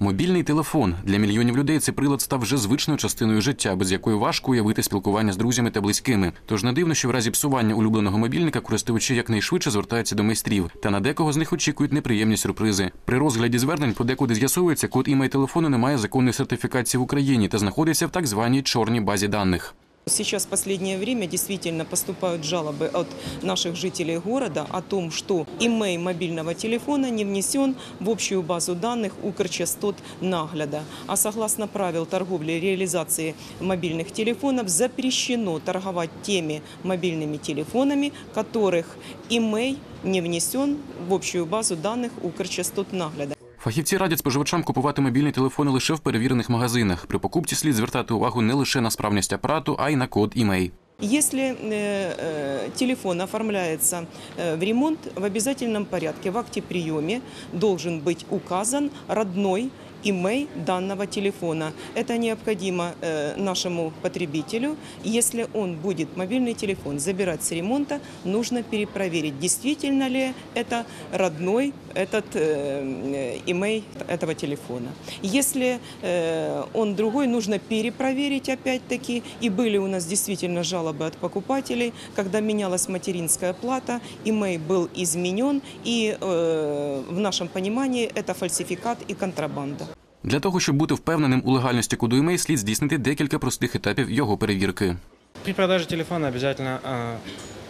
Мобільний телефон для мільйонів людей цей прилад став вже звичною частиною життя, без якої важко уявити спілкування з друзями та близькими. Тож не дивно, що в разі псування улюбленого мобільника користувачі якнайшвидше звертаються до майстрів, та на декого з них очікують неприємні сюрпризи. При розгляді звернень подекуди з'ясовується, код імей телефону не має законної сертифікації в Україні та знаходиться в так званій чорній базі даних. Сейчас в последнее время действительно поступают жалобы от наших жителей города о том, что имей мобильного телефона не внесен в общую базу данных Укрчастот нагляда. А согласно правил торговли и реализации мобильных телефонов запрещено торговать теми мобильными телефонами, которых имей не внесен в общую базу данных Укрчастот нагляда. Фахівці радять споживачам купувати мобільні телефони лише в перевірених магазинах. При покупці слід звертати увагу не лише на справність апарату, а й на код імей. Если э, э, телефон оформляется э, в ремонт, в обязательном порядке в акте приеме должен быть указан родной имей данного телефона. Это необходимо э, нашему потребителю. Если он будет мобильный телефон забирать с ремонта, нужно перепроверить, действительно ли это родной этот э, имей этого телефона. Если э, он другой, нужно перепроверить опять-таки. И были у нас действительно жалобы от покупателей, когда менялась материнская плата, имей был изменен, и э, в нашем понимании это фальсификат и контрабанда. Для того, щоб бути впевненим у легальності коду імей, слід здійснити декілька простих етапів його перевірки. При продаже телефона обязательно а,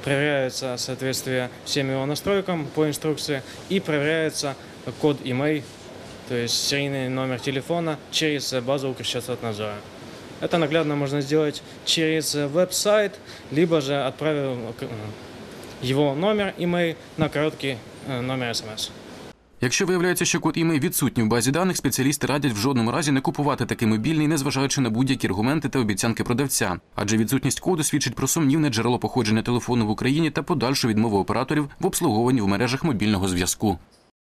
проверяется соответствие всем его настройкам по инструкции и проверяется код email, то есть серийный номер телефона через базу Укрчастотнадзора. Это наглядно можно сделать через веб-сайт, либо же отправив э, его номер email на короткий э, номер смс. Якщо виявляється, що код імей відсутній в базі даних, спеціалісти радять в жодному разі не купувати такий мобільний, незважаючи на будь-які аргументи та обіцянки продавця. Адже відсутність коду свідчить про сумнівне джерело походження телефону в Україні та подальшу відмову операторів в обслуговуванні в мережах мобільного зв'язку.